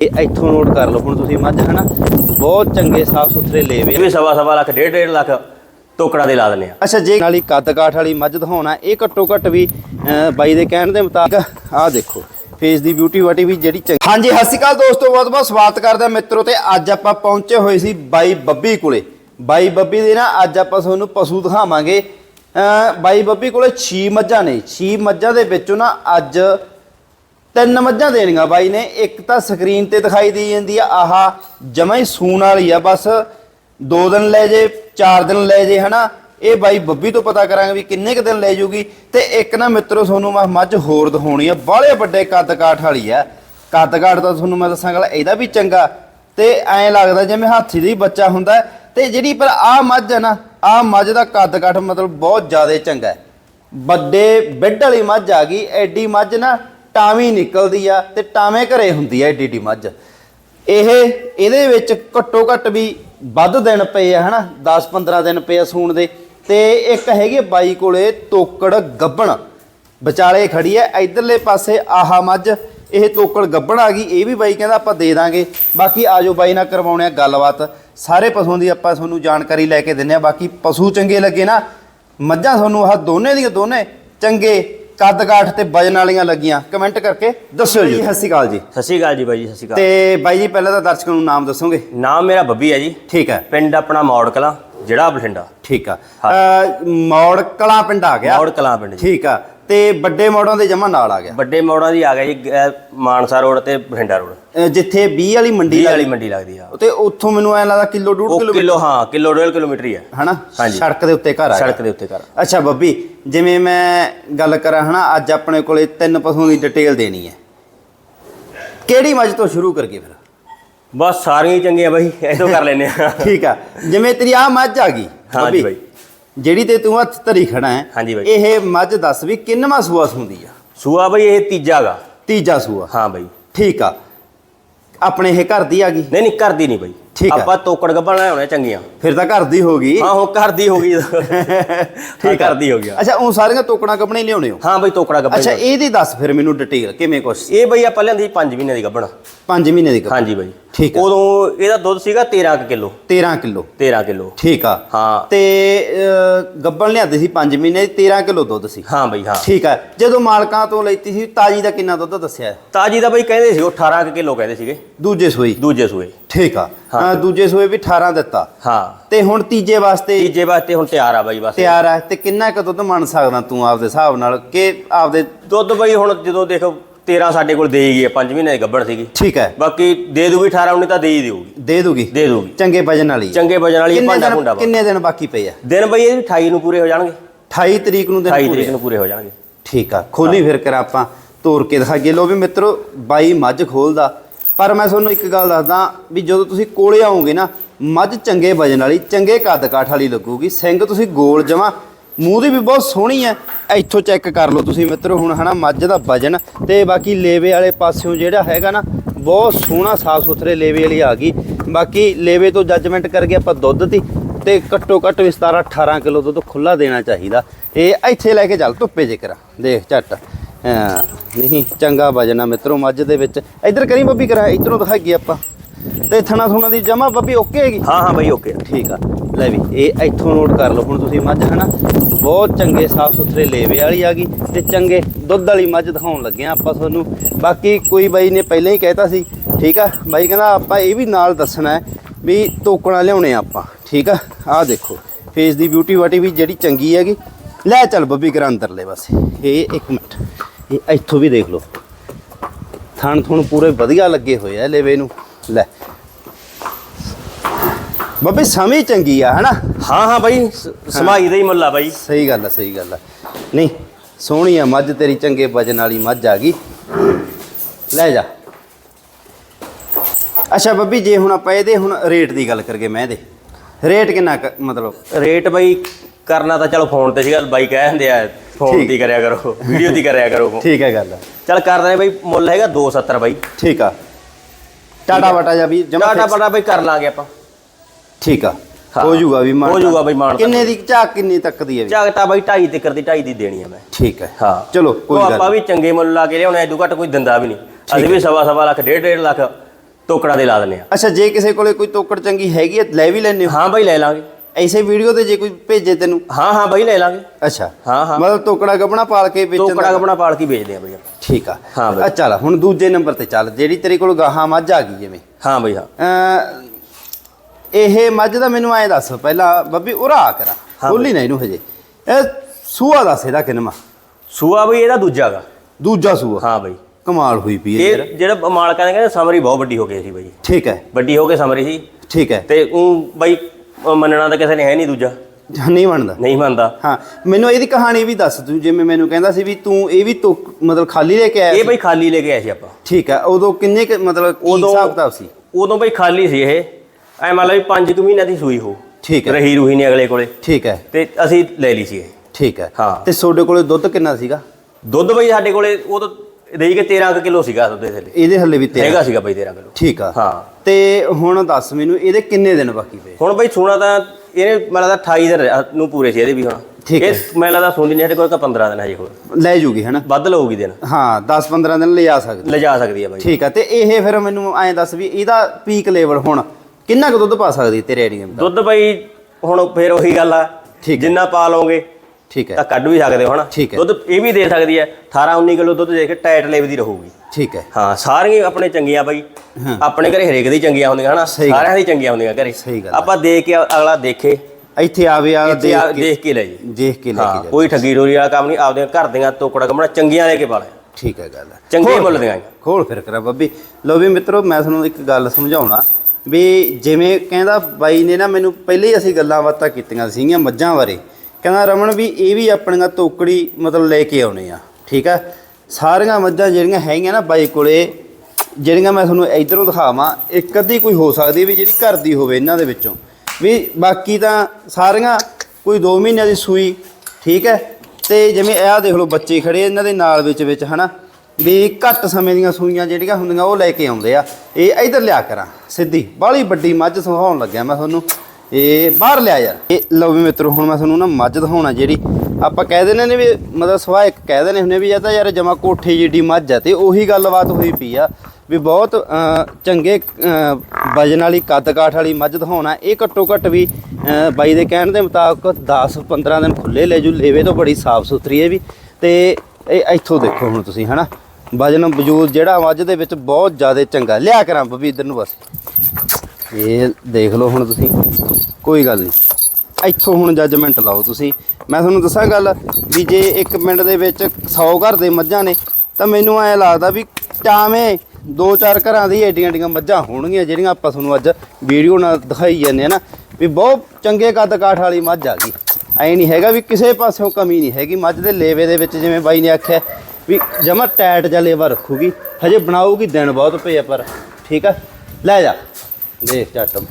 ਇਹ ਇੱਥੋਂ ਨੋਟ ਕਰ ਲਓ ਹੁਣ ਤੁਸੀਂ ਮੱਝ ਹਨਾ? ਬਹੁਤ ਚੰਗੇ ਸਾਫ਼ ਸੁਥਰੇ ਲੇਵੇ ਇਹ ਵੀ ਸਵਾ ਸਵਾ ਲੱਖ ਡੇਢ ਡੇਢ ਲੱਖ ਟੋਕੜਾ ਦੇ ਲਾ ਦਿੰਦੇ ਆ। ਅੱਛਾ ਜੇ ਨਾਲੀ ਕੱਦ ਕਾਠ ਵਾਲੀ ਮੱਝ ਦਿਖਾਉਣਾ ਇਹ ਘੱਟੋ ਘੱਟ ਵੀ ਬਾਈ ਦੇ ਕਹਿਣ ਦੇ ਮੁਤਾਬਕ ਆਹ ਦੇਖੋ ਫੇਸ ਦੀ ਬਿਊਟੀ ਵਾਟੀ ਵੀ ਜਿਹੜੀ ਚੰਗੀ ਹਾਂਜੀ ਸਤਿ ਸ਼੍ਰੀ ਅਕਾਲ ਦੋਸਤੋ ਬਹੁਤ ਬਹੁਤ ਸਵਾਗਤ ਕਰਦੇ ਹਾਂ ਮਿੱਤਰੋ ਤੇ ਅੱਜ ਆਪਾਂ ਪਹੁੰਚੇ ਹੋਏ ਸੀ ਬਾਈ ਬੱਬੀ ਕੋਲੇ। ਬਾਈ ਬੱਬੀ ਦੇ ਨਾ ਅੱਜ ਆਪਾਂ ਤੁਹਾਨੂੰ ਪਸ਼ੂ ਦਿਖਾਵਾਂਗੇ। ਬਾਈ ਬੱਬੀ ਕੋਲੇ 6 ਮੱਝਾਂ ਨੇ। 6 ਮੱਝਾਂ ਦੇ ਵਿੱਚੋਂ ਨਾ ਅੱਜ ਤਿੰਨ ਮੱਝਾਂ ਦੇਣੀਆਂ ਬਾਈ ਨੇ, ਇੱਕ ਤਾਂ ਸਕਰੀਨ ਤੇ ਦਿਖਾਈ ਦੇ ਜਾਂਦੀ ਆ, ਆਹ ਜਮਾਂ ਹੀ ਸੂਣ ਵਾਲੀ ਆ, ਬਸ ਦੋ ਦਿਨ ਲੈ ਜੇ, ਚਾਰ ਦਿਨ ਲੈ ਜੇ, ਹਨਾ? ਇਹ ਬਾਈ ਬੱਬੀ ਤੋਂ ਪਤਾ ਕਰਾਂਗੇ ਵੀ ਕਿੰਨੇ ਕੁ ਦਿਨ ਲੈ ਜੂਗੀ। ਤੇ ਇੱਕ ਨਾ ਮਿੱਤਰੋ, ਤੁਹਾਨੂੰ ਮੈਂ ਮੱਝ ਹੋਰ ਦਿਖਾਉਣੀ ਆ ਬਾਹਲੇ ਵੱਡੇ ਕੱਦ ਕਾਠ ਵਾਲੀ ਆ। ਕੱਦ ਕਾਠ ਤਾਂ ਤੁਹਾਨੂੰ ਮੈਂ ਦੱਸਾਂ ਗੱਲ, ਇਹਦਾ ਵੀ ਚੰਗਾ। ਤੇ ਐਂ ਲੱਗਦਾ ਜਿਵੇਂ ਹਾਥੀ ਦਾ ਬੱਚਾ ਹੁੰਦਾ ਤੇ ਜਿਹੜੀ ਪਰ ਆ ਮੱਝ ਹੈ ਨਾ ਆ ਮੱਝ ਦਾ ਕੱਦ ਕਾਠ ਮਤਲਬ ਬਹੁਤ ਜ਼ਿਆਦਾ ਚੰਗਾ ਵੱਡੇ ਬੈੱਡ ਵਾਲੀ ਮੱਝ ਆ ਗਈ, ਐਡੀ ਮੱਝ ਨਾ ਟਾਵੀਂ ਨਿਕਲਦੀ ਆ ਤੇ ਟਾਵੇਂ ਘਰੇ ਹੁੰਦੀ ਆ ਐਡੀ ਏਡੀ ਮੱਝ। ਇਹ, ਇਹਦੇ ਵਿੱਚ ਘੱਟੋ ਘੱਟ ਵੀ ਵੱਧ ਦਿਨ ਪਏ ਆ, ਹਨਾ? 10-15 ਦਿਨ ਪਏ ਆ ਸੂਣ ਦੇ। ਤੇ ਇੱਕ ਹੈਗੀ ਬਾਈ ਕੋਲੇ ਤੋਕੜ ਗੱਬਣ। ਵਿਚਾਲੇ ਖੜੀ ਐ ਇਧਰਲੇ ਪਾਸੇ ਆਹਾ ਮੱਝ। ਇਹ ਤੋਕੜ ਗੱਬਣ ਆ ਗਈ, ਇਹ ਵੀ ਬਾਈ ਕਹਿੰਦਾ ਆਪਾਂ ਦੇ ਦਾਂਗੇ। ਬਾਕੀ ਆਜੋ ਬਾਈ ਨਾਲ ਕਰਵਾਉਣੇ ਆ ਗੱਲਬਾਤ। ਸਾਰੇ ਪਸ਼ੂਆਂ ਦੀ ਆਪਾਂ ਤੁਹਾਨੂੰ ਜਾਣਕਾਰੀ ਲੈ ਕੇ ਦਿੰਨੇ ਆ। ਬਾਕੀ ਪਸ਼ੂ ਚੰਗੇ ਲੱਗੇ ਨਾ, ਮੱਝਾਂ ਤੁਹਾਨੂੰ ਆਹ ਦੋਨੇ ਦੀਆਂ ਦੋਨੇ ਚੰਗੇ ਕੱਦ ਕਾਠ ਤੇ ਵਜਨ ਵਾਲੀਆਂ ਲੱਗੀਆਂ। ਕਮੈਂਟ ਕਰਕੇ ਦੱਸਿਓ ਜੀ। ਸਤਿ ਸ਼੍ਰੀ ਅਕਾਲ ਜੀ। ਸਤਿ ਸ਼੍ਰੀ ਅਕਾਲ ਜੀ ਬਾਈ ਜੀ ਸਤਿ ਸ਼੍ਰੀ ਅਕਾਲ। ਤੇ ਬਾਈ ਜੀ ਪਹਿਲਾਂ ਤਾਂ ਦਰਸ਼ਕਾਂ ਨੂੰ ਨਾਮ ਦੱਸੋਗੇ? ਨਾਮ ਮੇਰਾ ਬੱਬੀ ਹੈ ਜੀ। ਠੀਕ ਹੈ। ਪਿੰਡ ਆਪਣਾ ਮੌੜ ਕਲਾਂ ਜ਼ਿਲ੍ਹਾ ਬਠਿੰਡਾ। ਠੀਕ ਆ। ਮੌੜ ਕਲਾ ਪਿੰਡ ਆ ਗਿਆ। ਮੌੜ ਕਲਾਂ ਪਿੰਡ ਜੀ। ਠੀਕ ਆ। ਤੇ ਵੱਡੇ ਮੌੜਾਂ ਦੇ ਜਮਾ ਨਾਲ ਆ ਗਿਆ। ਵੱਡੇ ਮੌੜਾਂ ਦੀ ਆ ਗਿਆ ਜੀ ਅਹ ਮਾਨਸਾ ਰੋਡ ਤੇ ਬਠਿੰਡਾ ਰੋਡ। ਜਿੱਥੇ 20 ਵਾਲੀ ਮੰਡੀ 20 ਵਾਲੀ ਮੰਡੀ ਲੱਗਦੀ ਆ ਤੇ ਉੱਥੋਂ ਮੈਨੂੰ ਐ ਲੱਗਦਾ ਕਿਲੋ ਡੂਢ ਉਹ ਕਿਲੋ ਕਿਲੋ ਹਾਂ ਕਿਲੋ ਡੇਢ ਕਿਲੋਮੀਟਰ ਹੀ ਹੈ ਹਨਾ? ਹਾਂਜੀ। ਸੜਕ ਦੇ ਉੱਤੇ ਘਰ ਆ ਸੜਕ ਦੇ ਉੱਤੇ ਘਰ। ਅੱਛਾ ਬੱਬੀ ਜਿਵੇਂ ਮੈਂ ਗੱਲ ਕਰਾਂ ਹਨਾ ਅੱਜ ਆਪਣੇ ਕੋਲੇ ਤਿੰਨ ਪਸ਼ੂਆਂ ਦੀ ਡਿਟੇਲ ਦੇਣੀ ਹੈ। ਕਿਹੜੀ ਮੱਝ ਤੋਂ ਸ਼ੁਰੂ ਕਰੀਏ ਫਿਰ? ਬਸ ਸਾਰੀਆਂ ਹੀ ਚੰਗੀਆਂ ਬਾਈ ਇਹ ਤੋਂ ਕਰ ਲੈਨੇ ਆ ਠੀਕ ਆ। ਜਿਵੇਂ ਤੇਰੀ ਆ ਮੱਝ ਆ ਗਈ ਹਾਂ ਬੱਬੀ, ਜੀ ਬਾਈ। ਜਿਹੜੀ ਤੇ ਤੂੰ ਹੱਥ ਧਰੀ ਖੜਾ ਹੈ ਹਾਂਜੀ ਬਾਈ। ਇਹ ਮੱਝ ਦੱਸ ਵੀ ਕਿੰਨਵਾਂ ਸੂਆ ਹੁੰਦੀ ਆ? ਸੂਆ ਬਾਈ ਇਹ ਤੀਜਾ ਗਾ। ਤੀਜਾ ਸੂਆ। ਹਾਂ ਬਾਈ। ਠੀਕ ਆ। ਆਪਣੇ ਇਹ ਘਰ ਦੀ ਆ ਗਈ? ਨਹੀਂ ਨਹੀਂ ਕਰਦੀ ਨਹੀਂ ਬਾਈ। ਠੀਕ ਆ। ਆਪਾਂ ਤੋਕੜ ਗੱਬਣ ਲੈ ਆਉਣੇ ਚੰਗੀਆਂ। ਫਿਰ ਤਾਂ ਘਰ ਦੀ ਹੋ ਗਈ। ਹਾਂ ਉਹ ਕਰਦੀ ਹੋ ਗਈ। ਠੀਕ ਕਰਦੀ ਹੋ ਗਿਆ ਅੱਛਾ ਉਹ ਸਾਰੀਆਂ ਤੋਕੜਾਂ ਕੱਪਣੇ ਲਿਆਉਣੇ ਹੋ? ਹਾਂ ਬਾਈ ਤੋਕੜਾ ਗੱਬਣ ਅੱਛਾ ਇਹਦੀ ਦੱਸ ਫਿਰ ਮੈਨੂੰ ਡਿਟੇਲ ਕਿਵੇਂ ਕੁਛ? ਇਹ ਬਾਈ ਆਪਾਂ ਲਿਆਂਦੀ 5 ਮਹੀਨੇ ਦੀ ਗੱਬਣ 5 ਮਹੀਨੇ ਦੀ ਹਾਂਜੀ ਬਾਈ। ਠੀਕ ਆ। ਉਦੋਂ ਇਹਦਾ ਦੁੱਧ ਸੀਗਾ 13 ਕਿਲੋ। 13 ਕਿਲੋ। 13 ਕਿਲੋ। ਠੀਕ ਆ। ਹਾਂ। ਤੇ ਗੱਬਣ ਲਿਆਂਦੇ ਸੀ 5 ਮਹੀਨੇ ਦੀ 13 ਕਿਲੋ ਦੁੱਧ ਸੀ। ਹਾਂ ਬਾਈ ਹਾਂ। ਠੀਕ ਆ। ਜਦੋਂ ਮਾਲਕਾਂ ਤੋਂ ਲੈਤੀ ਸੀ ਤਾਜੀ ਦਾ ਕਿੰਨਾ ਦੁੱਧ ਦੱਸਿਆ? ਤਾਜੀ ਦਾ ਬਾਈ ਕਹਿੰਦੇ ਸੀ ਉਹ 18 ਕੁ ਕਿਲੋ ਕਹਿੰਦੇ ਸੀਗੇ। ਦੂਜੇ ਸੂਈ ਦੂਜੇ ਸੂਏ। ਠੀਕ ਆ। ਹਾਂ। ਅਹ, ਦੂਜੇ ਸੂਏ ਵੀ 18 ਦਿੱਤਾ। ਹਾਂ। ਤੇ ਹੁਣ ਤੀਜੇ ਵਾਸਤੇ ਤੀਜੇ ਵਾਸਤੇ ਹੁਣ ਤਿਆਰ ਆ ਬਾਈ ਬਸ। ਤਿਆਰ ਆ। ਤੇ ਕਿੰਨਾ ਕੁ ਦੁੱਧ ਮੰਨ ਸਕਦਾ ਤੂੰ ਆਪਦੇ ਹਿਸਾਬ ਨਾਲ? ਕਿ ਆਪਦੇ ਦੁੱਧ ਬਾਈ ਹੁਣ ਜਦੋਂ ਦੇਖੋ 13 ਸਾਡੇ ਕੋਲ ਦੇ ਹੀ ਗਈ 5 ਮਹੀਨੇ ਦੀ ਗੱਬਣ ਸੀਗੀ। ਠੀਕ ਹੈ। ਬਾਕੀ ਦੇ ਦੂਗੀ 18 19 ਤਾਂ ਦੇ ਹੀ ਦੇਊਗੀ। ਦੇ ਦੂਗੀ? ਦੇ ਦੂਗੀ। ਚੰਗੇ ਵਜਨ ਵਾਲੀ ਚੰਗੇ ਵਜਨ ਵਾਲੀ ਦਿਨ- ਭੁੰਡਾ ਵਾ। ਕਿੰਨੇ ਦਿਨ ਬਾਕੀ ਪਏ ਆ? ਦਿਨ ਬਾਈ ਇਹ 28 ਨੂੰ ਪੂਰੇ ਹੋ ਜਾਣਗੇ। 28 ਤਰੀਕ ਨੂੰ ਦਿਨ 28 ਪੂਰੇ? ਤਰੀਕ। ਨੂੰ ਪੂਰੇ ਹੋ ਜਾਣਗੇ। ਠੀਕ ਆ ਖੋਲੀ ਫਿਰ ਕਰ ਆਪਾਂ ਤੋਰ ਕੇ ਦਿਖਾਈਏ। ਲੋ ਵੀ ਮਿੱਤਰੋ ਬਾਈ ਮੱਝ ਖੋਲਦਾ। ਪਰ ਮੈਂ ਤੁਹਾਨੂੰ ਇੱਕ ਗੱਲ ਦੱਸਦਾ ਵੀ ਜਦੋਂ ਤੁਸੀਂ ਕੋਲੇ ਆਓਗੇ ਨਾ ਮੱਝ ਚੰਗੇ ਵਜਨ ਵਾਲੀ ਚੰਗੇ ਕੱਦ ਕਾਠ ਵਾਲੀ ਲੱਗੂਗੀ। ਸਿੰਘ ਤੁਸੀਂ ਗੋਲ ਜਮਾ ਮੂੰਹ ਦੀ ਵੀ ਬਹੁਤ ਸੋਹਣੀ ਹੈ ਇੱਥੋਂ ਚੈੱਕ ਕਰ ਲਓ ਤੁਸੀਂ ਮਿੱਤਰੋ ਹੁਣ ਹਨਾ ਮੱਝ ਦਾ ਵਜਨ ਤੇ ਬਾਕੀ ਲੇਵੇ ਵਾਲੇ ਪਾਸਿਓਂ ਜਿਹੜਾ ਹੈਗਾ ਨਾ ਬਹੁਤ ਸੋਹਣਾ ਸਾਫ਼ ਸੁਥਰੇ ਲੇਵੇ ਵਾਲੀ ਆ ਗਈ। ਬਾਕੀ ਲੇਵੇ ਤੋਂ ਜੱਜਮੈਂਟ ਕਰਕੇ ਆਪਾਂ ਦੁੱਧ ਦੀ ਤੇ ਘੱਟੋ ਘੱਟ ਵੀ 17 18 ਕਿਲੋ ਦੁੱਧ ਖੁੱਲਾ ਦੇਣਾ ਚਾਹੀਦਾ। ਇਹ ਇੱਥੇ ਲੈ ਕੇ ਚੱਲ ਧੁੱਪੇ ਜੇਕਰ ਦੇਖ ਝੱਟ। ਨਹੀਂ ਚੰਗਾ ਵਜਨ ਆ ਮਿੱਤਰੋ ਮੱਝ ਦੇ ਵਿੱਚ। ਇੱਧਰ ਕਰੀ ਬੱਬੀ ਕਰਾ ਇੱਧਰੋਂ ਦਿਖਾਈਏ ਆਪਾਂ। ਤੇ ਥਣਾ ਥੁਣਾ ਦੀ ਜਮਾ ਬੱਬੀ ਓਕੇ ਹੈਗੀ? ਹਾਂ ਹਾਂ ਬਾਈ ਓਕੇ ਠੀਕ ਆ। ਲੈ ਵੀ, ਇਹ ਇੱਥੋਂ ਨੋਟ ਕਰ ਲਓ, ਹੁਣ ਤੁਸੀਂ ਮੱਝ, ਹਨਾ? ਬਹੁਤ ਚੰਗੇ ਸਾਫ਼ ਸੁਥਰੇ ਲੇਵੇ ਵਾਲੀ ਆ ਗਈ ਤੇ ਚੰਗੇ ਦੁੱਧ ਵਾਲੀ ਮੱਝ ਦਿਖਾਉਣ ਲੱਗੇ ਆ ਆਪਾਂ ਤੁਹਾਨੂੰ। ਬਾਕੀ ਕੋਈ ਬਾਈ ਨੇ ਪਹਿਲਾਂ ਹੀ ਕਹਿਤਾ ਸੀ, ਠੀਕ ਆ? ਬਾਈ ਕਹਿੰਦਾ ਆਪਾਂ ਇਹ ਵੀ ਨਾਲ ਦੱਸਣਾ ਹੈ ਵੀ ਤੋਕਣਾ ਲਿਆਉਣੇ ਆ ਆਪਾਂ, ਠੀਕ ਆ? ਆਹ ਦੇਖੋ ਫੇਸ ਦੀ ਬਿਊਟੀ ਵਾਟੀ ਵੀ ਜਿਹੜੀ ਚੰਗੀ ਹੈਗੀ। ਲੈ ਚੱਲ ਬੱਬੀ, ਕਰਾਂ ਅੰਦਰਲੇ ਪਾਸੇ। ਇਹ ਇੱਕ ਮਿੰਟ, ਇਹ ਇੱਥੋਂ ਵੀ ਦੇਖ ਲਓ। ਥਣ ਥੁਣ ਪੂਰੇ ਵਧੀਆ ਲੱਗੇ ਹੋਏ ਆ ਲੇਵੇ ਨੂੰ। ਲੈ ਬੱਬੀ ਸਮੀ ਚੰਗੀ ਆ ਹਨਾ? ਹਾਂ ਹਾਂ ਬਾਈ ਸਮਾਈ ਦਾ ਹੀ ਮੁੱਲ ਆ ਬਾਈ। ਸਹੀ ਗੱਲ ਆ ਸਹੀ ਗੱਲ ਆ। ਨਹੀਂ ਸੋਹਣੀ ਆ ਮੱਝ ਤੇਰੀ ਚੰਗੇ ਵਜਨ ਵਾਲੀ ਮੱਝ ਆ ਗਈ। ਲੈ ਜਾ। ਅੱਛਾ ਬੱਬੀ ਜੇ ਹੁਣ ਆਪਾਂ ਇਹਦੇ ਹੁਣ ਰੇਟ ਦੀ ਗੱਲ ਕਰਗੇ ਮੈਂ ਇਹਦੇ। ਰੇਟ ਕਿੰਨਾ ਮਤਲਬ? ਰੇਟ ਬਾਈ ਕਰਨਾ ਤਾਂ ਚਲੋ ਫੋਨ ਤੇ ਸੀਗਾ ਬਾਈ ਕਹਿ ਦਿੰਦੇ ਆ ਫੋਨ। ਦੀ ਕਰਿਆ ਕਰੋ ਵੀਡੀਓ ਦੀ ਕਰਿਆ ਕਰੋ ਠੀਕ ਹੈ ਗੱਲ ਚੱਲ ਕਰ ਦਿੰਦੇ ਬਾਈ ਮੁੱਲ ਹੈਗਾ 270 ਬਾਈ। ਠੀਕ ਆ। ਟਾਟਾ ਵਟਾ ਜਾ ਵੀ ਜਮਾ ਟਾਟਾ ਬੜਾ ਬਾਈ ਕਰ ਲਾਂਗੇ ਆਪਾਂ। ਠੀਕ ਆ। ਹਾਂ। ਹੋ ਜਾਊਗਾ ਵੀ ਮਾਨ ਹੋ ਜਾਊਗਾ ਬਈ ਮਾਨ ਕਿੰਨੇ ਦੀ ਝਾਕ ਕਿੰਨੀ ਤੱਕ ਦੀ ਹੈ ਵੀ? ਝਾਕਟਾ ਬਾਈ 2.5 ਤਿੱਕਰ ਦੀ 2.5 ਦੀ ਦੇਣੀ ਆ ਮੈਂ। ਠੀਕ ਹੈ ਹਾਂ। ਚਲੋ ਕੋਈ ਗੱਲ ਆਪਾਂ ਵੀ ਚੰਗੇ ਮੁੱਲ ਲਾ ਕੇ ਲਿਆਉਣੇ ਐਦੂ ਘੱਟ ਕੋਈ ਦਿੰਦਾ ਵੀ ਨਹੀਂ। ਅਸੀਂ ਵੀ ਸਵਾ ਸਵਾ ਲੱਖ ਡੇਢ ਡੇਢ ਲੱਖ ਟੋਕੜਾ ਦੇ ਲਾ ਦਿੰਦੇ ਆ। ਅੱਛਾ ਜੇ ਕਿਸੇ ਕੋਲੇ ਕੋਈ ਤੋਕੜ ਚੰਗੀ ਹੈਗੀ ਹੈ ਲੈ ਵੀ ਲੈਣੇ ਹੋ? ਹਾਂ ਬਾਈ ਲੈ ਲਾਂਗੇ। ਐਸੇ ਵੀਡੀਓ ਤੇ ਜੇ ਕੋਈ ਭੇਜੇ ਤੈਨੂੰ? ਹਾਂ ਹਾਂ ਬਾਈ ਲੈ ਲਾਂਗੇ। ਅੱਛਾ। ਹਾਂ ਹਾਂ। ਮਤਲਬ ਤੋਕੜਾ ਗੱਬਣਾ ਪਾਲ ਕੇ ਵੇਚਣ ਟੋਕੜਾ ਆਪਣਾ ਪਾਲ ਕੇ ਵੇਚਦੇ ਆ ਬਾਈ ਆਪਾਂ। ਠੀਕ ਆ। ਹਾਂ ਬਈ। ਆ ਚੱਲ ਹੁਣ ਦੂਜੇ ਨੰਬਰ ਤੇ ਚੱਲ ਜਿਹੜੀ ਤੇਰੇ ਕੋਲ ਗਾਹਾਂ ਮੱਝ ਆ ਗਈ ਜਿਵੇਂ। ਹਾਂ ਬਾਈ ਹਾਂ। ਅਮ ਇਹ ਮੱਝ ਦਾ ਮੈਨੂੰ ਐ ਦੱਸ ਪਹਿਲਾਂ ਬੱਬੀ ਉਰਾ ਆ ਕਰਾ ਬੋਲੀ ਨਾ ਇਹਨੂੰ ਹਜੇ। ਇਹ ਸੂਆ ਦੱਸ ਇਹਦਾ ਕਿੰਨਵਾ ਸੂਆ ਬਈ ਇਹਦਾ ਦੂਜਾ ਗਾ। ਦੂਜਾ ਸੂਆ? ਹਾਂ ਬਾਈ। ਕਮਾਲ ਹੋਈ ਪਈ ਇਹ ਜਿਹੜਾ ਮਾਲਕਾਂ ਨੇ ਕਹਿੰਦੇ ਸਮਰੀ ਬਹੁਤ ਵੱਡੀ ਹੋ ਗਈ ਸੀ ਬਾਈ। ਠੀਕ ਹੈ। ਵੱਡੀ ਹੋ ਕੇ ਸਮਰੀ ਸੀ। ਠੀਕ ਹੈ। ਤੇ ਉਹ ਬਾਈ ਮੰਨਣਾ ਤਾਂ ਕਿਸੇ ਨੇ ਹੈ ਨਹੀਂ ਦੂਜਾ। ਨਹੀਂ ਬਣਦਾ ਨਹੀਂ ਮੰਨਦਾ। ਹਾਂ ਮੈਨੂੰ ਇਹਦੀ ਕਹਾਣੀ ਵੀ ਦੱਸ ਤੂੰ ਜਿਵੇਂ ਮੈਨੂੰ ਕਹਿੰਦਾ ਸੀ ਵੀ ਤੂੰ ਇਹ ਵੀ ਤੋ ਮਤਲਬ ਖਾਲੀ ਲੈ ਕੇ ਆਇਆ ਇਹ? ਬਾਈ ਖਾਲੀ ਲੈ ਕੇ ਆਏ ਸੀ ਆਪਾਂ। ਠੀਕ ਹੈ ਉਦੋਂ ਕਿੰਨੇ ਕੁ ਮਤਲਬ ਕੀ ਹਿਸਾਬ ਕਿਤਾਬ ਸੀ? ਉਦੋਂ ਬਾਈ ਖਾਲੀ ਸੀ ਇਹ। ਐ ਮੰਨ ਲਾ ਵੀ 5 ਕੁ ਮਹੀਨਿਆਂ ਦੀ ਸੂਈ ਹੋ। ਠੀਕ ਹੈ। ਰਹੀ ਰੂਹੀ ਨੇ ਅਗਲੇ ਕੋਲੇ। ਠੀਕ ਹੈ। ਤੇ ਅਸੀਂ ਲੈ ਲਈ ਸੀ ਇਹ। ਠੀਕ ਹੈ। ਹਾਂ। ਤੇ ਤੁਹਾਡੇ ਕੋਲੇ ਦੁੱਧ ਕਿੰਨਾ ਸੀਗਾ? ਦੁੱਧ ਬਈ ਸਾਡੇ ਕੋਲੇ ਉਹ ਤਾਂ ਦੇਈ ਕੇ 13 ਕਿਲੋ ਸੀਗਾ ਦੁੱਧ ਦੇ ਥੱਲੇ ਇਹਦੇ ਹੱਲੇ ਵੀ ਤੇਰਾ। ਹੈਗਾ ਸੀਗਾ ਬਈ 13 ਕਿਲੋ। ਠੀਕ ਆ। ਹਾਂ। ਤੇ ਹੁਣ ਦੱਸ ਮੈਨੂੰ ਇਹਦੇ ਕਿੰਨੇ ਦਿਨ ਬਾਕੀ ਪਏ? ਹੁਣ ਬਈ ਸੁਣਾ ਤਾਂ ਇਹਨੇ ਮੈਨੂੰ ਲੱਗਦਾ 28 ਦਿਨ ਰਹਿ- ਨੂੰ ਪੂਰੇ ਸੀ ਇਹਦੇ ਵੀ ਹੁਣ ਠੀਕ ਹੈ। ਇਹ ਮੈਨੂੰ ਲੱਗਦਾ ਸੁਣਦੀ ਨਹੀਂ ਸਾਡੇ ਕੋਲ ਤਾਂ 15 ਦਿਨ ਹਜੇ ਕੋਲ ਲੈ ਜੂਗੀ ਹਨਾ? ਵੱਧ ਲਊਗੀ ਦਿਨ। ਹਾਂ 10 15 ਦਿਨ ਲਿਜਾ ਸਕਦੇ ਲਿਜਾ ਸਕਦੀ ਹੈ ਬਾਈ। ਠੀਕ ਆ। ਤੇ ਇਹ ਫਿਰ ਮੈਨੂੰ ਐਂ ਦੱਸ ਵੀ ਇਹਦਾ ਪੀਕ ਲੈਵਲ ਹੁਣ ਕਿੰਨਾ ਕੁ ਦੁੱਧ ਪਾ ਸਕਦੀ ਤੇਰੇ ਆਈਡੀਆ ਦਾ ਦੁੱਧ ਬਈ ਹੁਣ ਫੇਰ ਉਹੀ ਗੱਲ ਆ। ਠੀਕ ਹੈ। ਜਿੰਨਾ ਪਾ ਲਓਗੇ ਠੀਕ ਤਾਂ ਹੈ ਕੱਢ ਵੀ ਸਕਦੇ ਹੋ ਹਨਾ? ਠੀਕ ਹੈ। ਦੁੱਧ ਇਹ ਵੀ ਦੇ ਸਕਦੀ ਹੈ 18 19 ਕਿਲੋ ਦੁੱਧ ਦੇ ਕੇ ਟਾਈਟ ਲੈਵ ਦੀ ਰਹੂਗੀ। ਠੀਕ ਹੈ। ਹਾਂ ਸਾਰੀਆਂ ਆਪਣੇ ਚੰਗੀਆਂ ਬਾਈ। ਹਾਂ। ਆਪਣੇ ਘਰੇ ਹਰੇਕ ਦੀ ਚੰਗੀਆਂ ਹੁੰਦੀਆਂ ਹਨਾ? ਸਹੀ ਗੱਲ। ਸਾਰਿਆਂ ਦੀ ਚੰਗੀਆਂ ਹੁੰਦੀਆਂ ਘਰੇ। ਸਹੀ ਗੱਲ। ਆਪਾਂ ਦੇਖ ਕੇ ਅਗਲਾ ਦੇਖੇ। ਇੱਥੇ ਆਵੇ ਆ ਇੱਥੇ ਆ- ਦੇਖ ਕੇ ਦੇਖ ਕੇ ਲੈ ਜੀ। ਦੇਖ ਕੇ ਲੈ ਹਾਂ ਕੇ ਜਾ। ਕੋਈ ਠੱਗੀ ਠੋਰੀ ਵਾਲਾ ਕੰਮ ਨਹੀਂ ਆਪਦੀਆਂ ਘਰ ਦੀਆਂ ਤੋਕੜਾ ਕਮਣਾ ਚੰਗੀਆਂ ਲੈ ਕੇ ਪਾਲੇ ਠੀਕ ਹੈ ਗੱਲ ਚੰਗੇ ਖੋਲ ਮੁੱਲ। ਦੀਆਂ। ਖੋਲ ਫਿਰ ਕਰਾ। ਬੱਬੀ ਲੋ ਵੀ ਮਿੱਤਰੋ ਮੈਂ ਤੁਹਾਨੂੰ ਇੱਕ ਗੱਲ ਸਮਝਾਉਣਾ। ਵੀ ਜਿਵੇਂ ਕਹਿੰਦਾ ਬਾਈ ਨੇ ਨਾ ਮੈਨੂੰ ਪਹਿਲੇ ਹੀ ਅਸੀਂ ਗੱਲਾਂ ਬਾਤਾਂ ਕੀਤੀਆਂ ਸੀਗੀਆਂ ਮੱਝਾਂ ਬਾਰੇ। ਕਹਿੰਦਾ ਰਮਨ ਵੀ ਇਹ ਵੀ ਆਪਣੀਆਂ ਤੋਕੜੀ ਮਤਲਬ ਲੈ ਕੇ ਆਉਣੇ ਆ, ਠੀਕ ਆ? ਸਾਰੀਆਂ ਮੱਝਾਂ ਜਿਹੜੀਆਂ ਹੈਗੀਆਂ ਨਾ ਬਾਈ ਕੋਲੇ, ਜਿਹੜੀਆਂ ਮੈਂ ਤੁਹਾਨੂੰ ਇਧਰੋਂ ਦਿਖਾਵਾਂ, ਇੱਕ ਅੱਧੀ ਕੋਈ ਹੋ ਸਕਦੀ ਵੀ ਜਿਹੜੀ ਘਰ ਦੀ ਹੋਵੇ ਇਹਨਾਂ ਦੇ ਵਿੱਚੋਂ। ਵੀ ਬਾਕੀ ਤਾਂ ਸਾਰੀਆਂ ਕੋਈ 2 ਮਹੀਨਿਆਂ ਦੀ ਸੂਈ, ਠੀਕ ਹੈ ਤੇ ਜਿਵੇਂ ਇਹ ਦੇਖ ਲਓ ਬੱਚੇ ਖੜੇ ਇਹਨਾਂ ਦੇ ਨਾਲ ਵਿੱਚ ਵਿੱਚ, ਹਨਾ? ਵੀ ਘੱਟ ਸਮੇਂ ਦੀਆਂ ਸੂਈਆਂ ਜਿਹੜੀਆਂ ਹੁੰਦੀਆਂ ਉਹ ਲੈ ਕੇ ਆਉਂਦੇ ਆ। ਇਹ ਇਧਰ ਲਿਆ ਕਰਾਂ, ਸਿੱਧੀ। ਬਾਹਲੀ ਵੱਡੀ ਮੱਝ ਸੁਹਾਉਣ ਲੱਗਿਆ ਮੈਂ ਤੁਹਾਨੂੰ। ਇਹ ਬਾਹਰ ਲਿਆ ਯਾਰ। ਇਹ ਲਓ ਵੀ ਮਿੱਤਰੋ, ਹੁਣ ਮੈਂ ਤੁਹਾਨੂੰ ਨਾ ਮੱਝ ਦਿਖਾਉਣਾ ਜਿਹੜੀ। ਆਪਾਂ ਕਹਿ ਦਿੰਦੇ ਨੇ ਵੀ, ਮਤਲਬ ਸਵਾ ਇੱਕ ਕਹਿ ਦਿੰਦੇ ਹੁੰਦੇ ਵੀ ਇਹ ਤਾਂ ਯਾਰ ਜਮਾ ਕੋਠੇ ਜਿੱਡੀ ਮੱਝ ਆ ਤੇ ਉਹੀ ਗੱਲਬਾਤ ਹੋਈ ਪਈ ਆ ਵੀ ਬਹੁਤ ਚੰਗੇ ਵਜਨ ਵਾਲੀ ਕੱਦ ਕਾਠ ਵਾਲੀ ਮੱਝ ਦਿਖਾਉਣਾ। ਇਹ ਘੱਟੋ ਘੱਟ ਵੀ ਬਾਈ ਦੇ ਕਹਿਣ ਦੇ ਮੁਤਾਬਕ 10 15 ਦਿਨ ਖੁੱਲੇ ਲੈ ਜੂ। ਲੇਵੇ ਤੋਂ ਬੜੀ ਸਾਫ਼ ਸੁਥਰੀ ਹੈ ਵੀ। ਤੇ ਇਹ ਇੱਥੋਂ ਦੇਖੋ ਹੁਣ ਤੁਸੀਂ, ਹਨਾ? ਵਜਨ ਵਜੂਦ ਜਿਹੜਾ ਮੱਝ ਦੇ ਵਿੱਚ ਬਹੁਤ ਜ਼ਿਆਦਾ ਚੰਗਾ। ਲਿਆ ਕਰਾਂ ਬੱਬੀ ਇਧਰ ਨੂੰ ਬਸ। ਇਹ ਦੇਖ ਲਓ ਹੁਣ ਤੁਸੀਂ। ਕੋਈ ਗੱਲ ਨਹੀਂ। ਇੱਥੋਂ ਹੁਣ ਜੱਜਮੈਂਟ ਲਾਓ ਤੁਸੀਂ। ਮੈਂ ਤੁਹਾਨੂੰ ਦੱਸਾਂ ਗੱਲ ਵੀ ਜੇ ਇੱਕ ਮਿੰਟ ਦੇ ਵਿੱਚ 100 ਘਰ ਦੇ ਮੱਝਾਂ ਨੇ, ਤਾਂ ਮੈਨੂੰ ਐ ਲੱਗਦਾ ਵੀ ਚਾਵੇਂ ਦੋ ਚਾਰ ਘਰਾਂ ਦੀ ਏਡੀਆਂ ਏਡੀਆਂ ਮੱਝਾਂ ਹੋਣਗੀਆਂ, ਜਿਹੜੀਆਂ ਆਪਾਂ ਤੁਹਾਨੂੰ ਅੱਜ ਵੀਡੀਓ ਨਾਲ ਦਿਖਾਈ ਜਾਂਦੇ ਆ ਨਾ, ਵੀ ਬਹੁਤ ਚੰਗੇ ਕੱਦ ਕਾਠ ਵਾਲੀ ਮੱਝ ਆ ਗਈ। ਐ ਨਹੀਂ ਹੈਗਾ ਵੀ ਕਿਸੇ ਪਾਸਿਓਂ ਕਮੀ ਨਹੀਂ ਹੈਗੀ। ਮੱਝ ਦੇ ਲੇਵੇ ਦੇ ਵਿੱਚ ਜਿਵੇਂ ਬਾਈ ਨੇ ਆਖਿਆ ਵੀ ਜਮਾ ਟਾਈਟ ਜਿਹਾ ਲੇਵਾ ਰੱਖੂਗੀ। ਹਜੇ ਬਣਾਊਗੀ ਦਿਨ ਬਹੁਤ ਪਏ ਆ ਪਰ ਠੀਕ ਆ। ਲੈ ਜਾ। ਦੇਖ ਚੱਟਮ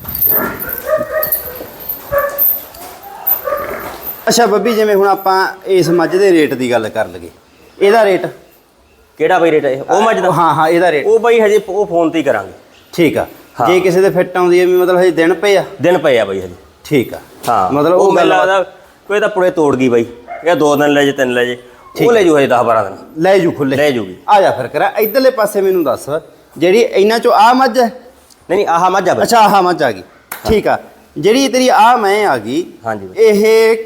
ਅੱਛਾ ਬੱਬੀ ਜਿਵੇਂ ਹੁਣ ਆਪਾਂ ਇਸ ਮੱਝ ਦੇ ਰੇਟ ਦੀ ਗੱਲ ਕਰ ਲਈਏ। ਇਹਦਾ ਰੇਟ? ਕਿਹੜਾ ਬਈ ਰੇਟ ਹੈ ਉਹ ਮੱਝ ਦਾ? ਹਾਂ ਹਾਂ ਇਹਦਾ ਰੇਟ। ਉਹ ਬਈ ਹਜੇ ਉਹ ਫੋਨ ਤੇ ਹੀ ਕਰਾਂਗੇ। ਠੀਕ ਆ। ਜੇ ਕਿਸੇ ਦੇ ਫਿੱਟ ਆਉਂਦੀ ਹੈ ਵੀ ਮਤਲਬ ਹਜੇ ਦਿਨ ਪਏ ਆ। ਦਿਨ ਪਏ ਆ ਬਈ ਹਜੇ। ਠੀਕ ਆ। ਹਾਂ। ਮਤਲਬ ਉਹ ਮੈਨੂੰ ਲੱਗਦਾ ਕੋਈ ਤਾਂ ਪੁੜੇ ਤੋੜ ਗਈ ਬਈ। ਇਹ ਦੋ ਦਿਨ ਲੈ ਜੇ ਤਿੰਨ ਲੈ ਜੇ। ਉਹ ਲੈ ਜੂ ਹਜੇ 10 12 ਦਿਨ। ਲੈ ਜੂ ਖੁੱਲੇ। ਲੈ ਜੂਗੀ। ਆ ਜਾ ਫਿਰ ਕਰਾ ਇਧਰਲੇ ਪਾਸੇ ਮੈਨੂੰ ਦੱਸ ਜਿਹੜੀ ਇਹਨਾਂ ਚੋਂ ਆ ਮੱਝ ਹੈ? ਨਹੀਂ ਨਹੀਂ ਆਹ ਮੱਝ ਆ ਬਈ। ਅੱਛਾ ਆਹ ਮੱਝ ਆ ਗਈ। ਠੀਕ ਆ। ਜਿਹੜੀ ਤੇਰੀ ਆ ਮੈਂ ਆ ਗਈ ਹਾਂਜੀ ਬਈ। ਇਹ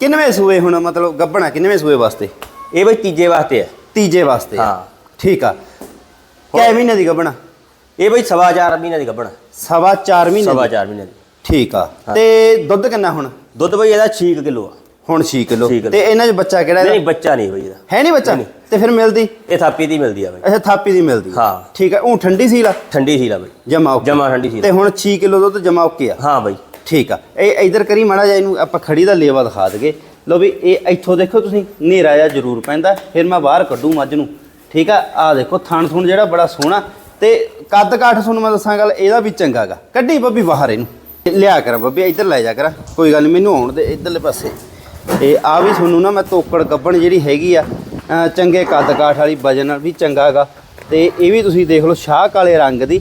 ਕਿੰਨਵੇਂ ਸੂਏ ਹੁਣ ਮਤਲਬ ਗੱਬਣਾ ਕਿੰਨਵੇਂ ਸੂਏ ਵਾਸਤੇ? ਇਹ ਬਈ ਤੀਜੇ ਵਾਸਤੇ ਹੈ ਤੀਜੇ ਵਾਸਤੇ ਆ। ਹਾਂ। ਠੀਕ ਆ। ਕੈ ਮਹੀਨੇ ਦੀ ਗੱਬਣਾ ਇਹ ਬਈ ਸਵਾ ਚਾਰ ਮਹੀਨੇ ਦੀ ਗੱਭਣ। ਸਵਾ 4 ਮਹੀਨੇ ਸਵਾ ਚਾਰ ਮਹੀਨੇ ਦੀ। ਠੀਕ ਆ। ਤੇ ਦੁੱਧ ਕਿੰਨਾ ਹੁਣ? ਦੁੱਧ ਬਈ ਇਹਦਾ 6 ਕਿਲੋ ਆ। ਹੁਣ 6 ਕਿਲੋ। ਛੇ ਕਿੱਲੋ। ਤੇ ਇਹਨਾਂ 'ਚ ਬੱਚਾ ਕਿਹੜਾ ਨਹੀਂ? ਬੱਚਾ ਨਹੀਂ ਬਈ ਇਹਦਾ। ਹੈ ਨਹੀਂ ਬੱਚਾ? ਤੇ ਫਿਰ ਮਿਲਦੀ? ਇਹ ਥਾਪੀ ਦੀ ਮਿਲਦੀ ਆ ਬਈ। ਅੱਛਾ ਥਾਪੀ ਦੀ ਮਿਲਦੀ। ਹਾਂ। ਠੀਕ ਆ ਉਹ ਠੰਡੀ ਸੀ ਲਾ ਠੰਡੀ ਸੀ ਲਾ ਬਈ। ਜਮਾ ਓਕੇ। ਜਮਾ ਠੰਡੀ ਸੀ ਤੇ ਹੁਣ 6 ਕਿਲੋ ਦੁੱਧ ਜਮਾ ਓਕੇ ਆ? ਹਾਂ ਬਈ। ਠੀਕ ਆ। ਇਹ ਇਧਰ ਕਰੀ ਮਾੜਾ ਜਿਹਾ ਇਹਨੂੰ ਆਪਾਂ ਖੜੀ ਦਾ ਲੇਵਾ ਦਿਖਾ ਦਗੇ ਲੋ ਵੀ ਇਹ ਇੱਥੋਂ ਦੇਖੋ ਤੁਸੀਂ ਹਨੇਰਾ ਜਿਹਾ ਜ਼ਰੂਰ ਪੈਂਦਾ। ਫਿਰ ਮੈਂ ਬਾਹਰ ਕੱਢੂ ਮੱਝ ਨੂੰ। ਠੀਕ ਆ ਆ ਦੇਖੋ ਥਣ ਥੁਣ ਜਿਹੜਾ ਬੜਾ ਸੋਹਣਾ। ਤੇ ਕੱਦ ਕਾਠ ਤੁਹਾਨੂੰ ਮੈਂ ਦੱਸਾਂ ਗੱਲ ਇਹਦਾ ਵੀ ਚੰਗਾਗਾ ਕੱਢੀ ਬੱਬੀ ਬਾਹਰ ਇਹਨੂੰ। ਲਿਆ ਕਰ ਬੱਬੀ ਇੱਧਰ ਲੈ ਜਾ ਕਰ। ਕੋਈ ਗੱਲ ਨੀ ਮੈਨੂੰ ਆਉਣ ਦੇ ਇੱਧਰਲੇ ਪਾਸੇ। ਤੇ ਆ ਵੀ ਤੁਹਾਨੂੰ ਨਾ ਮੈਂ ਤੋਕੜ ਗੱਬਣ ਜਿਹੜੀ ਹੈਗੀ ਆ ਚੰਗੇ ਕੱਦ ਕਾਠ ਵਾਲੀ ਵਜਨ ਵੀ ਚੰਗਾਗਾ ਤੇ ਇਹ ਵੀ ਤੁਸੀਂ ਦੇਖ ਲਓ ਸ਼ਾਹ ਕਾਲੇ ਰੰਗ ਦੀ।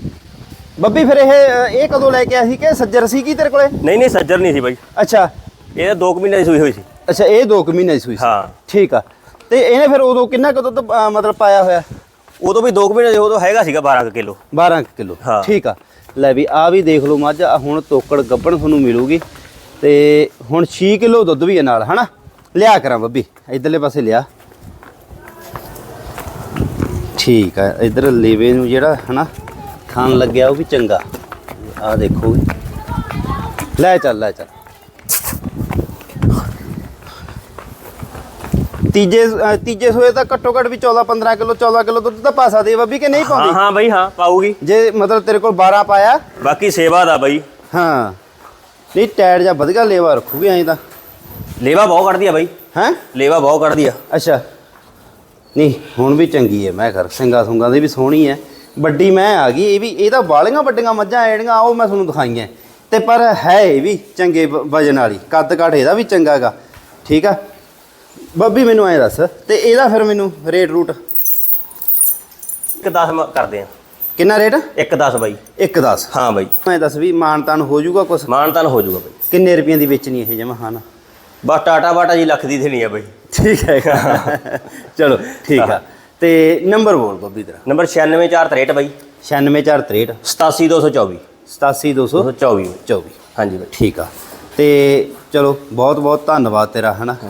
ਬੱਬੀ ਫਿਰ ਇਹ ਇਹ ਕਦੋਂ ਲੈ ਕੇ ਆਇਆ ਸੀ ਕਿ ਸੱਜਰ ਸੀ ਕੀ ਤੇਰੇ ਕੋਲੇ? ਨਹੀਂ ਨਹੀਂ ਸੱਜਰ ਨਹੀਂ ਸੀ ਬਈ। ਅੱਛਾ। ਇਹ 2 ਮਹੀਨੇ ਦੀ ਸੂਈ ਹੋਈ ਸੀ। ਅੱਛਾ ਇਹ 2 ਮਹੀਨੇ ਦੀ ਸੂਈ ਸੀ। ਹਾਂ। ਠੀਕ ਆ। ਤੇ ਇਹਨੇ ਫਿਰ ਉਦੋਂ ਕਿੰਨਾ ਕੁ ਦੁੱਧ ਮਤਲਬ ਪਾਇਆ ਹੋਇਆ? ਉਦੋਂ ਵੀ 2 ਮਹੀਨੇ ਉਦੋਂ ਹੈਗਾ ਸੀਗਾ 12 ਕਿਲੋ। 12 ਕਿਲੋ। ਠੀਕ ਆ। ਲੈ ਵੀ ਆ ਵੀ ਦੇਖ ਲਓ ਮੱਝ ਹੁਣ ਤੋਕੜ ਗੱਬਣ ਤੁਹਾਨੂੰ ਮਿਲੂਗੀ। ਤੇ ਹੁਣ 6 ਕਿਲੋ ਦੁੱਧ ਵੀ ਹੈ ਨਾਲ ਹਨਾ? ਲਿਆ ਕਰਾਂ ਬੱਬੀ ਇਧਰਲੇ ਪਾਸੇ ਲਿਆ। ਠੀਕ ਆ ਇਧਰ ਲੇਵੇ ਨੂੰ ਜਿਹੜਾ ਹਨਾ ਖਾਣ ਲੱਗਿਆ ਉਹ ਵੀ ਚੰਗਾ। ਆ ਦੇਖੋ ਲੈ ਚੱਲ ਲੈ ਚੱਲ। ਤੀਜੇ ਤੀਜੇ ਸੋਏ ਤਾਂ ਘੱਟੋ ਘੱਟ ਵੀ 14 15 ਕਿਲੋ 14 ਕਿਲੋ ਦੁੱਧ ਤਾਂ ਪਾ ਸਕਦੀ ਹੈ ਬੱਬੀ ਕਿ ਨਹੀਂ ਹਾਂ ਪਾਉਂਦੀ? ਹਾਂ ਬਈ ਹਾਂ ਪਾਊਗੀ। ਜੇ ਮਤਲਬ ਤੇਰੇ ਕੋਲ 12 ਪਾਇਆ। ਬਾਕੀ ਸੇਵਾ ਦਾ ਬਈ। ਹਾਂ। ਨਹੀਂ ਟਾਇਰ ਜਾਂ ਵਧੀਆ ਲੇਵਾ ਰੱਖੂਗੀ ਐਂ ਤਾਂ। ਲੇਵਾ ਬਹੁਤ ਕੱਢਦੀ ਆ ਬਈ। ਹੈ? ਲੇਵਾ ਬਹੁਤ ਕੱਢਦੀ ਆ। ਅੱਛਾ। ਨਹੀਂ ਹੁਣ ਵੀ ਚੰਗੀ ਹੈ ਮੈਂ ਕਰ ਸਿੰਘਾ ਸੁੰਗਾ ਦੀ ਵੀ ਸੋਹਣੀ ਹੈ ਵੱਡੀ ਮੈਂ ਆ ਗਈ ਇਹ ਵੀ ਇਹ ਤਾਂ ਬਾਲੀਆਂ ਵੱਡੀਆਂ ਮੱਝਾਂ ਜਿਹੜੀਆਂ ਉਹ ਮੈਂ ਤੁਹਾਨੂੰ ਦਿਖਾਈਆਂ ਤੇ ਪਰ ਹੈ ਇਹ ਵੀ ਚੰਗੇ ਵਜਨ ਵਾਲੀ ਕੱਦ ਕਾਠ ਇਹਦਾ ਵੀ ਚੰਗਾ ਹੈਗਾ। ਠੀਕ ਆ? ਬੱਬੀ ਮੈਨੂੰ ਐਂ ਦੱਸ ਤੇ ਇਹਦਾ ਫਿਰ ਮੈਨੂੰ ਰੇਟ ਰੂਟ ਇੱਕ 10 ਕਰਦੇ ਆ। ਕਿੰਨਾ ਰੇਟ ਇੱਕ 10 ਬਈ। 1 10 ਹਾਂ ਬਈ। ਮੈਂ ਦੱਸ ਵੀ ਮਾਨਤਾਨ ਹੋ ਜਾਊਗਾ ਕੁਛ? ਮਾਨ ਤਾਨ ਹੋ ਜਾਊਗਾ ਬਈ। ਕਿੰਨੇ ਰੁਪਈਆਂ ਦੀ ਵੇਚਣੀ ਇਹ ਜਮਾ ਹਾਂ ਨਾ ਬਸ ਟਾਟਾ ਬਾਟਾ ਜੀ ਲੱਖ ਦੀ ਦੇਣੀ ਆ ਬਈ। ਠੀਕ ਹੈ। ਚਲੋ ਠੀਕ ਆ। ਤੇ ਨੰਬਰ ਬੋਲ ਬੱਬੀ ਤੇਰਾ ਨੰਬਰ 96463 ਬਈ। 96463 87224 87224 224 ਹਾਂਜੀ ਬਈ ਠੀਕ ਆ। ਤੇ ਚਲੋ ਬਹੁਤ ਬਹੁਤ ਧੰਨਵਾਦ ਤੇਰਾ ਹਨਾ?